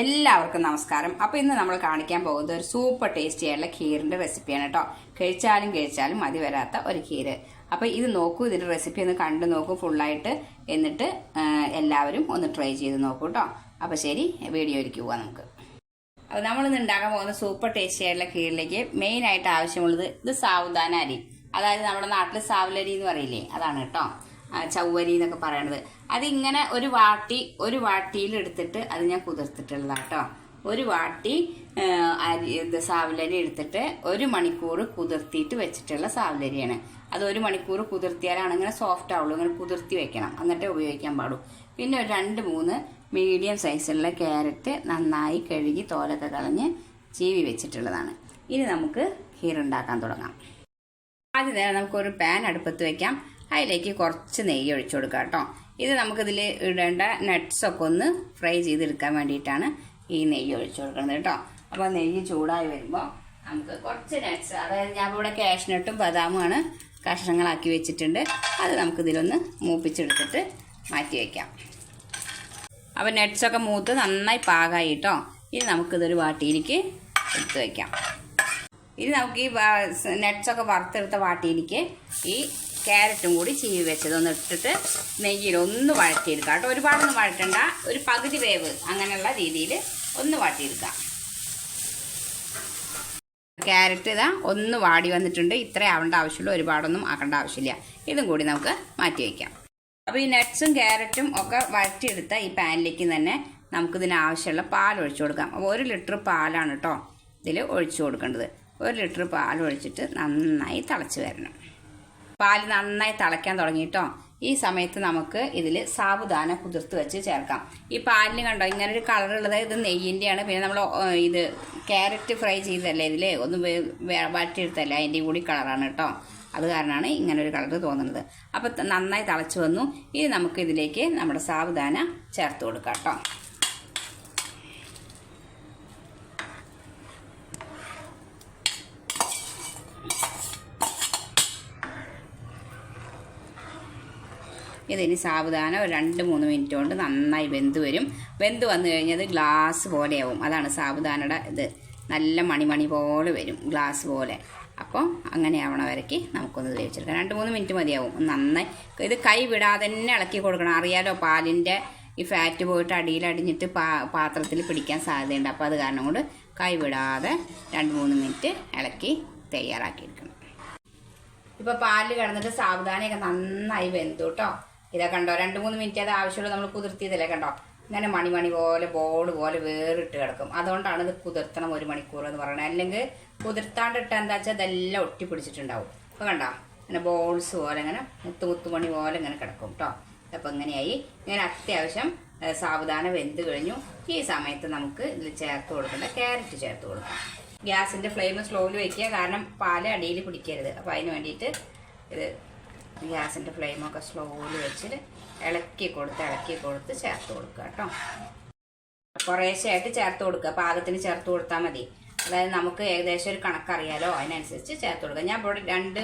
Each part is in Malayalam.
എല്ലാവർക്കും നമസ്കാരം. അപ്പൊ ഇന്ന് നമ്മൾ കാണിക്കാൻ പോകുന്നത് ഒരു സൂപ്പർ ടേസ്റ്റി ആയിട്ടുള്ള ഖീറിന്റെ റെസിപ്പിയാണ് കേട്ടോ കഴിച്ചാലും കഴിച്ചാലും മതി വരാത്ത ഒരു ഖീര് അപ്പൊ ഇത് നോക്കൂ ഇതിന്റെ റെസിപ്പി ഒന്ന് കണ്ടു നോക്കൂ ഫുള്ളായിട്ട് എന്നിട്ട് എല്ലാവരും ഒന്ന് ട്രൈ ചെയ്ത് നോക്കൂ കേട്ടോ അപ്പൊ ശരി വീഡിയോയിലേക്ക് പോവാം നമുക്ക്. അപ്പോൾ നമ്മളിന്ന് ഉണ്ടാക്കാൻ പോകുന്ന സൂപ്പർ ടേസ്റ്റി ആയിട്ടുള്ള കീഴിലേക്ക് മെയിൻ ആയിട്ട് ആവശ്യമുള്ളത് ഇത് സാവുദാന അരി. അതായത് നമ്മുടെ നാട്ടിൽ സാവലരി എന്ന് പറയില്ലേ? അതാണ് കേട്ടോ ചൗവരി എന്നൊക്കെ പറയണത്. അത് ഇങ്ങനെ ഒരു വാട്ടി ഒരു വാട്ടിയിൽ എടുത്തിട്ട് അത് ഞാൻ കുതിർത്തിട്ടുള്ള കേട്ടോ ഒരു വാട്ടി അരി സാവലരി എടുത്തിട്ട് ഒരു മണിക്കൂർ കുതിർത്തിയിട്ട് വെച്ചിട്ടുള്ള സാവലരിയാണ്. അത് ഒരു മണിക്കൂർ കുതിർത്തിയാലാണ് ഇങ്ങനെ സോഫ്റ്റ് ആവുള്ളൂ ഇങ്ങനെ കുതിർത്തി വെക്കണം. എന്നിട്ടേ ഉപയോഗിക്കാൻ പാടൂ. പിന്നെ ഒരു രണ്ട് മൂന്ന് മീഡിയം സൈസുള്ള ക്യാരറ്റ് നന്നായി കഴുകി തോലൊക്കെ കളഞ്ഞ് ചീവി വെച്ചിട്ടുള്ളതാണ്. ഇനി നമുക്ക് ഉണ്ടാക്കാൻ തുടങ്ങാം. ആദ്യം തന്നെ നമുക്കൊരു പാൻ അടുപ്പത്ത് വെക്കാം. അതിലേക്ക് കുറച്ച് നെയ്യ് ഒഴിച്ചു കൊടുക്കാം കേട്ടോ. ഇത് നമുക്കിതിൽ ഇടേണ്ട നട്ട്സൊക്കെ ഒന്ന് ഫ്രൈ ചെയ്തെടുക്കാൻ വേണ്ടിയിട്ടാണ് ഈ നെയ്യ് ഒഴിച്ചു കൊടുക്കുന്നത് കേട്ടോ. അപ്പോൾ നെയ്യ് ചൂടായി വരുമ്പോൾ നമുക്ക് കുറച്ച് നട്ട്സ് അതായത് ഞാൻ ഇവിടെ കാഷ്നട്ടും ബദാമുമാണ് കഷ്ണങ്ങളാക്കി വെച്ചിട്ടുണ്ട്. അത് നമുക്കിതിലൊന്ന് മൂപ്പിച്ചെടുത്തിട്ട് മാറ്റി വയ്ക്കാം അപ്പോൾ നട്ട്സൊക്കെ മൂത്ത് നന്നായി പാകായി കേട്ടോ. ഇനി നമുക്കിതൊരു വാട്ടിയിലേക്ക് എടുത്ത് വയ്ക്കാം ഇനി നമുക്ക് ഈ നട്ട്സൊക്കെ വറുത്തെടുത്ത വാട്ടിയിലേക്ക് ഈ ക്യാരറ്റും കൂടി ചീവി വെച്ചതൊന്ന് ഇട്ടിട്ട് നെയ്യിൽ ഒന്ന് വഴറ്റിയെടുക്കാം കേട്ടോ. ഒരുപാടൊന്നും വഴറ്റണ്ട. ഒരു പകുതി വേവ് അങ്ങനെയുള്ള രീതിയിൽ ഒന്ന് വാട്ടിയെടുക്കാം ക്യാരറ്റ് ഇതാ ഒന്ന് വാടി വന്നിട്ടുണ്ട്. ഇത്ര ആവേണ്ട ആവശ്യമുള്ളൂ. ഒരുപാടൊന്നും ആക്കേണ്ട ആവശ്യമില്ല. ഇതും കൂടി നമുക്ക് മാറ്റി വയ്ക്കാം അപ്പോൾ ഈ നട്ട്സും ക്യാരറ്റും ഒക്കെ വഴറ്റിയെടുത്ത ഈ പാനിലേക്ക് തന്നെ നമുക്കിതിന് ആവശ്യമുള്ള പാൽ ഒഴിച്ചു കൊടുക്കാം. അപ്പോൾ ഒരു ലിറ്റർ പാലാണ് കേട്ടോ ഇതിൽ ഒഴിച്ചു കൊടുക്കേണ്ടത്. ഒരു ലിറ്റർ പാൽ ഒഴിച്ചിട്ട് നന്നായി തിളച്ച് വരണം. പാൽ നന്നായി തിളയ്ക്കാൻ തുടങ്ങിയിട്ടോ ഈ സമയത്ത് നമുക്ക് ഇതിൽ സാബുദാന കുതിർത്ത് വെച്ച് ചേർക്കാം. ഈ പാലിന് കണ്ടോ ഇങ്ങനെ ഒരു കളറുള്ളത് ഇത് നെയ്യിന്റെയാണ് പിന്നെ നമ്മൾ ഇത് ക്യാരറ്റ് ഫ്രൈ ചെയ്തതല്ലേ ഇതിൽ ഒന്ന് വേ- വേ- അതിന്റെ കൂടി കളറാണ് കേട്ടോ അത് കാരണമാണ് ഇങ്ങനെ ഒരു കളർ തോന്നുന്നത് അപ്പോൾ നന്നായി തിളച്ച് വന്നു. ഇനി നമുക്ക് ഇതിലേക്ക് നമ്മുടെ സാബുദാന ചേർത്ത് കൊടുക്കാം കേട്ടോ ഇതിനി സാവധാനം രണ്ട് മൂന്ന് മിനിറ്റ് കൊണ്ട് നന്നായി വെന്ത് വരും. വെന്ത് വന്നു കഴിഞ്ഞത് ഗ്ലാസ് പോലെയാവും. അതാണ് സാവധാനയുടെ ഇത്. നല്ല മണിമണി പോലെ വരും ഗ്ലാസ് പോലെ. അപ്പോൾ അങ്ങനെ ആവണ വരയ്ക്ക് നമുക്കൊന്ന് വേവിച്ചെടുക്കാം രണ്ട് മൂന്ന് മിനിറ്റ് മതിയാവും. നന്നായി. ഇത് കൈ വിടാതെ തന്നെ ഇളക്കി കൊടുക്കണം. അറിയാലോ പാലിന്റെ ഈ ഫാറ്റ് പോയിട്ട് അടിയിൽ അടിഞ്ഞിട്ട് പാ പാത്രത്തിൽ പിടിക്കാൻ സാധ്യതയുണ്ട്. അപ്പോൾ അത് കാരണം കൊണ്ട് കൈ വിടാതെ രണ്ട് മൂന്ന് മിനിറ്റ് ഇളക്കി തയ്യാറാക്കിയെടുക്കണം. ഇപ്പോൾ പാലിൽ കിടന്നിട്ട് സാവധാനമൊക്കെ നന്നായി വെന്തു കേട്ടോ. ഇതാ കണ്ടോ രണ്ട് മൂന്ന് മിനിറ്റ് അത് ആവശ്യമുള്ള നമ്മൾ കുതിർത്തിയതല്ലേ കണ്ടോ? ഇങ്ങനെ മണിമണി പോലെ ബോൾ പോലെ വേറിട്ട് കിടക്കും. അതുകൊണ്ടാണ് ഇത് കുതിർത്തണം ഒരു മണിക്കൂർ എന്ന് പറയുന്നത്. അല്ലെങ്കിൽ കുതിർത്താണ്ടിട്ട് എന്താ വെച്ചാൽ ഇതെല്ലാം ഒട്ടി പിടിച്ചിട്ടുണ്ടാവും അപ്പൊ കണ്ടോ ഇങ്ങനെ ബോൾസ് പോലെ ഇങ്ങനെ മുത്തു മുത്തുമണി പോലെ ഇങ്ങനെ കിടക്കും കേട്ടോ അപ്പൊ ഇങ്ങനെയായി. ഇങ്ങനെ അത്യാവശ്യം സാവധാനം വെന്ത് കഴിഞ്ഞു. ഈ സമയത്ത് നമുക്ക് ഇതിൽ ചേർത്ത് കൊടുക്കേണ്ട ക്യാരറ്റ് ചേർത്ത് കൊടുക്കാം. ഗ്യാസിന്റെ ഫ്ലെയിം സ്ലോയിൽ വയ്ക്കുക കാരണം പാൽ അടിയിൽ പിടിക്കരുത്. അപ്പോൾ അതിന് വേണ്ടിയിട്ട് ഇത് ഗ്യാസിന്റെ ഫ്ലെയിമൊക്കെ സ്ലോയിൽ വെച്ചിട്ട് ഇളക്കി കൊടുത്ത് ഇളക്കി കൊടുത്ത് ചേർത്ത് കൊടുക്കുക കേട്ടോ. കുറേശ്ശെയായിട്ട് ചേർത്ത് കൊടുക്കുക. പാകത്തിന് ചേർത്ത് കൊടുത്താൽ മതി. അതായത് നമുക്ക് ഏകദേശം ഒരു കണക്കറിയാലോ? അതിനനുസരിച്ച് ചേർത്ത് കൊടുക്കുക. ഞാൻ ഇവിടെ രണ്ട്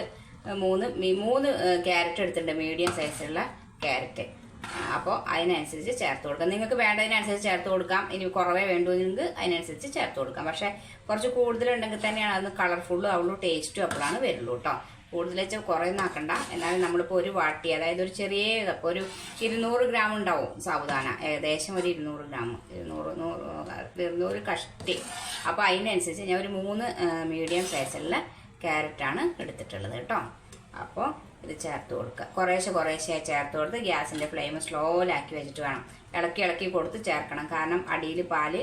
മൂന്ന് മൂന്ന് ക്യാരറ്റ് എടുത്തിട്ടുണ്ട്. മീഡിയം സൈസുള്ള ക്യാരറ്റ്. അപ്പോൾ അതിനനുസരിച്ച് ചേർത്ത് കൊടുക്കാം. നിങ്ങൾക്ക് വേണ്ടതിനനുസരിച്ച് ചേർത്ത് കൊടുക്കാം. ഇനി കുറവേ വേണ്ടുവെങ്കിൽ അതിനനുസരിച്ച് ചേർത്ത് കൊടുക്കാം. പക്ഷേ കുറച്ച് കൂടുതലുണ്ടെങ്കിൽ തന്നെയാണ് അത് കളർഫുള്ളും അവളും ടേസ്റ്റും അപ്പോഴാണ് വരുള്ളൂ കേട്ടോ. കൂടുതൽ വെച്ചാൽ കുറേ നാക്കണ്ട എന്നാലും നമ്മളിപ്പോൾ ഒരു വാട്ടി അതായത് ഒരു ചെറിയ കപ്പ് ഒരു ഇരുന്നൂറ് ഗ്രാം ഉണ്ടാവും സാവധാന. ഏകദേശം ഒരു ഇരുന്നൂറ് ഗ്രാം ഇരുന്നൂറ് നൂറ് ഇരുന്നൂറ് കഷ്ടി. അപ്പോൾ അതിനനുസരിച്ച് ഞാൻ ഒരു മൂന്ന് മീഡിയം സൈസുള്ള ക്യാരറ്റാണ് എടുത്തിട്ടുള്ളത് കേട്ടോ. അപ്പോൾ ഇത് ചേർത്ത് കൊടുക്കുക. കുറേശ്ശെ കുറേശ്ശെ ചേർത്ത് കൊടുത്ത് ഗ്യാസിന്റെ ഫ്ലെയിം സ്ലോയിലാക്കി വെച്ചിട്ട് വേണം. ഇളക്കി ഇളക്കി കൊടുത്ത് ചേർക്കണം. കാരണം അടിയിൽ പാൽ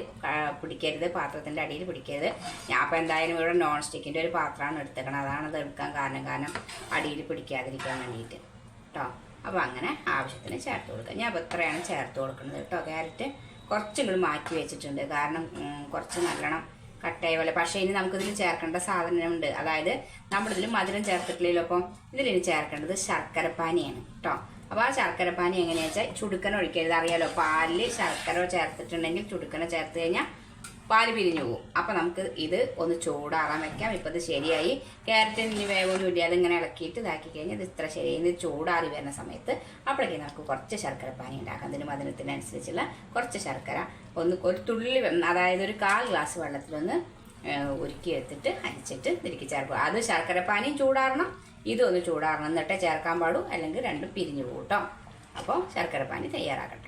പിടിക്കരുത്. പാത്രത്തിന്റെ അടിയിൽ പിടിക്കരുത്. ഞാൻ അപ്പോൾ എന്തായാലും ഇവിടെ നോൺ സ്റ്റിക്കിന്റെ ഒരു പാത്രമാണ് എടുത്തേക്കണം അതാണ് ഇത് എടുക്കാൻ കാരണം. കാരണം അടിയിൽ പിടിക്കാതിരിക്കാൻ വേണ്ടിയിട്ട്. കേട്ടോ അപ്പോൾ അങ്ങനെ ആവശ്യത്തിന് ചേർത്ത് കൊടുക്കുക. ഞാൻ അപ്പോൾ ഇത്രയാണ് ചേർത്ത് കൊടുക്കുന്നത് കേട്ടോ ക്യാരറ്റ് കുറച്ചും മാറ്റി വെച്ചിട്ടുണ്ട്. കാരണം കുറച്ച് നല്ലോണം കട്ടായ പോലെ. പക്ഷേ ഇനി നമുക്കിതിൽ ചേർക്കേണ്ട സാധനമുണ്ട്. അതായത് നമ്മളിതിൽ മധുരം ചേർത്തിട്ടില്ലല്ലോ. അപ്പം ഇതിലിനി ചേർക്കേണ്ടത് ശർക്കരപ്പാനിയാണ് കേട്ടോ അപ്പോൾ ആ ശർക്കരപ്പാനി എങ്ങനെയാ വെച്ചാൽ ചുടുക്കന ഒഴിക്കരുത്. അറിയാലോ പാലിൽ ശർക്കര ചേർത്തിട്ടുണ്ടെങ്കിൽ ചുടുക്കന ചേർത്ത് കഴിഞ്ഞാൽ പാൽ പിരിഞ്ഞു പോകും. അപ്പം നമുക്ക് ഇത് ഒന്ന് ചൂടാറാൻ വെക്കാം. ഇപ്പൊ ഇത് ശരിയായി. ക്യാരറ്റിന് വേവൊന്നും ഇല്ലാതെ ഇങ്ങനെ ഇളക്കിയിട്ട് ഇതാക്കി കഴിഞ്ഞാൽ ഇത് ഇത്ര ശരിയായി. ചൂടാറി വരുന്ന സമയത്ത് അപ്പോഴേക്കും നമുക്ക് കുറച്ച് ശർക്കര പാനി ഉണ്ടാക്കാം. അതിന് മധുരത്തിനനുസരിച്ചുള്ള കുറച്ച് ശർക്കര ഒന്ന് ഒരു തുള്ളി അതായത് ഒരു കാൽ ഗ്ലാസ് വെള്ളത്തിലൊന്ന് ഉരുക്കി എടുത്തിട്ട് അരിച്ചിട്ട് തിരിക്കി ചേർക്കുക. അത് ശർക്കര പാനി ചൂടാറണം. ഇതൊന്ന് ചൂടാറണം. എന്നിട്ട് ചേർക്കാൻ പാടൂ. അല്ലെങ്കിൽ രണ്ടും പിരിഞ്ഞു പോകും കേട്ടോ അപ്പോൾ ശർക്കര പാനി തയ്യാറാക്കട്ടെ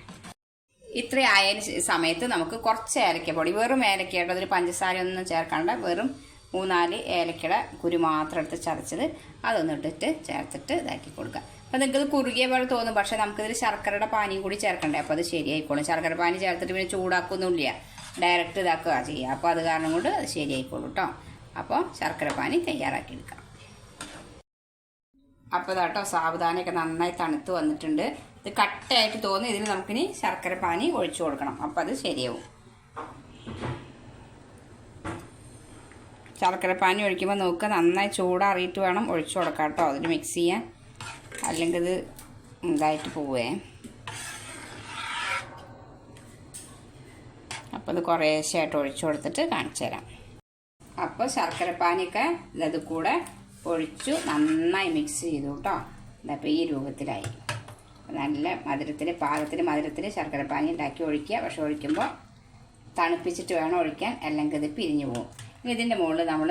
ഇത്ര ആയതിന് സമയത്ത് നമുക്ക് കുറച്ച് ഏലക്കപ്പൊടി വെറും ഏലക്കയുടെ പഞ്ചസാര ഒന്നും ചേർക്കണ്ട. വെറും മൂന്നാൽ ഏലക്കയുടെ കുരു മാത്രം എടുത്ത് ചതച്ചത് അതൊന്നും ഇട്ടിട്ട് ചേർത്തിട്ട് ഇതാക്കി കൊടുക്കുക. അപ്പം നിങ്ങൾക്ക് ഇത് കുറുകിയ പോലെ തോന്നും. പക്ഷേ നമുക്കിതിൽ ശർക്കരയുടെ പാനിയും കൂടി ചേർക്കണ്ടേ? അപ്പോൾ അത് ശരിയായിക്കോളും. ശർക്കര പാനി ചേർത്തിട്ട് പിന്നെ ചൂടാക്കൊന്നുമില്ല. ഡയറക്റ്റ് ഇതാക്കുക ചെയ്യുക. അപ്പോൾ അത് കാരണം കൊണ്ട് അത് ശരിയായിക്കോളും കേട്ടോ അപ്പോൾ ശർക്കര പാനി തയ്യാറാക്കി എടുക്കാം. അപ്പോൾ ഇതാട്ടോ സാവധാനമൊക്കെ നന്നായി തണുത്ത് വന്നിട്ടുണ്ട്. ഇത് കട്ടയായിട്ട് തോന്നി ഇതിൽ നമുക്കിനി ശർക്കര പാനി ഒഴിച്ചു കൊടുക്കണം. അപ്പം അത് ശരിയാവും. ശർക്കര പാനി ഒഴിക്കുമ്പോൾ നോക്കുക നന്നായി ചൂടാറിയിട്ട് വേണം ഒഴിച്ചു കൊടുക്കാം കേട്ടോ അതിൽ മിക്സ് ചെയ്യാൻ. അല്ലെങ്കിൽ ഇത് ഇതായിട്ട് പോവേ. അപ്പോൾ ഇത് കുറേശ്ശായിട്ട് ഒഴിച്ചു കൊടുത്തിട്ട് കാണിച്ചു തരാം. അപ്പോൾ ശർക്കര പാനിയൊക്കെ ഇത് കൂടെ ഒഴിച്ചു നന്നായി മിക്സ് ചെയ്തു കേട്ടോ ഇതപ്പോൾ ഈ രൂപത്തിലായി. നല്ല മധുരത്തിന് പാകത്തിന് മധുരത്തിന് ശർക്കര പാനി ഉണ്ടാക്കി ഒഴിക്കുക. പക്ഷെ ഒഴിക്കുമ്പോൾ തണുപ്പിച്ചിട്ട് വേണം ഒഴിക്കാൻ. അല്ലെങ്കിൽ ഇത് പിരിഞ്ഞു പോകും. ഇനി ഇതിന്റെ മുകളിൽ നമ്മൾ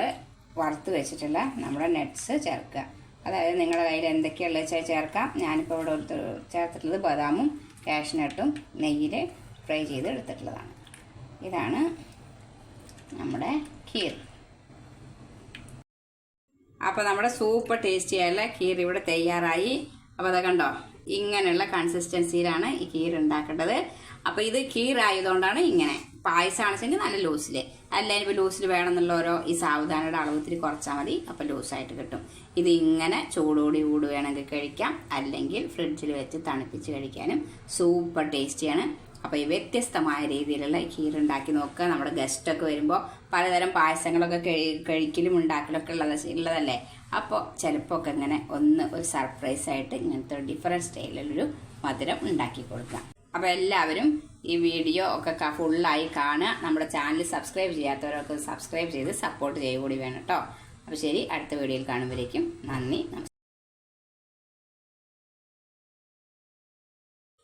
വറുത്ത് വെച്ചിട്ടുള്ള നമ്മുടെ നട്ട്സ് ചേർക്കുക. അതായത് നിങ്ങളുടെ കയ്യിൽ എന്തൊക്കെയുള്ള വെച്ചാൽ ചേർക്കാം. ഞാനിപ്പോൾ ഇവിടെ എടുത്ത് ചേർത്തിട്ടുള്ളത് ബദാമും കാഷ്നട്ടും നെയ്യിൽ ഫ്രൈ ചെയ്ത് എടുത്തിട്ടുള്ളതാണ്. ഇതാണ് നമ്മുടെ ഖീർ അപ്പോൾ നമ്മുടെ സൂപ്പർ ടേസ്റ്റി ആയുള്ള ഖീർ ഇവിടെ തയ്യാറായി. അപ്പോൾ അത് കണ്ടോ? ഇങ്ങനെയുള്ള കൺസിസ്റ്റൻസിയിലാണ് ഈ കീർ ഉണ്ടാക്കേണ്ടത് അപ്പോൾ ഇത് കീർ ആയതുകൊണ്ടാണ് ഇങ്ങനെ പായസമാണെച്ചെങ്കിൽ നല്ല ലൂസിൽ അല്ല ഇപ്പോൾ ലൂസിൽ വേണമെന്നുള്ളവരോ ഈ സാവധാനയുടെ അളവത്തിൽ കുറച്ചാൽ മതി. അപ്പോൾ ലൂസായിട്ട് കിട്ടും. ഇത് ഇങ്ങനെ ചൂടോടി കൂടി വേണമെങ്കിൽ കഴിക്കാം. അല്ലെങ്കിൽ ഫ്രിഡ്ജിൽ വെച്ച് തണുപ്പിച്ച് കഴിക്കാനും സൂപ്പർ ടേസ്റ്റിയാണ് അപ്പോൾ ഈ വ്യത്യസ്തമായ രീതിയിലുള്ള ഉണ്ടാക്കി നോക്കുക. നമ്മുടെ ഗസ്റ്റൊക്കെ വരുമ്പോൾ പലതരം പായസങ്ങളൊക്കെ കഴി- കഴിക്കലും ഉണ്ടാക്കലൊക്കെ ഉള്ളത് ഉള്ളതല്ലേ? അപ്പോൾ ചിലപ്പോൾ ഒക്കെ ഇങ്ങനെ ഒന്ന് ഒരു സർപ്രൈസ് ആയിട്ട് ഇങ്ങനത്തെ ഡിഫറെന്റ് സ്റ്റൈലിലൊരു മധുരം ഉണ്ടാക്കി കൊടുക്കാം. അപ്പോൾ എല്ലാവരും ഈ വീഡിയോ ഒക്കെ ഫുള്ളായി കാണുക. നമ്മുടെ ചാനൽ സബ്സ്ക്രൈബ് ചെയ്യാത്തവരൊക്കെ സബ്സ്ക്രൈബ് ചെയ്ത് സപ്പോർട്ട് ചെയ്യുകൂടി വേണം കേട്ടോ അപ്പോൾ ശരി അടുത്ത വീഡിയോയിൽ കാണുമ്പോഴേക്കും നന്ദി നമസ്കാരം.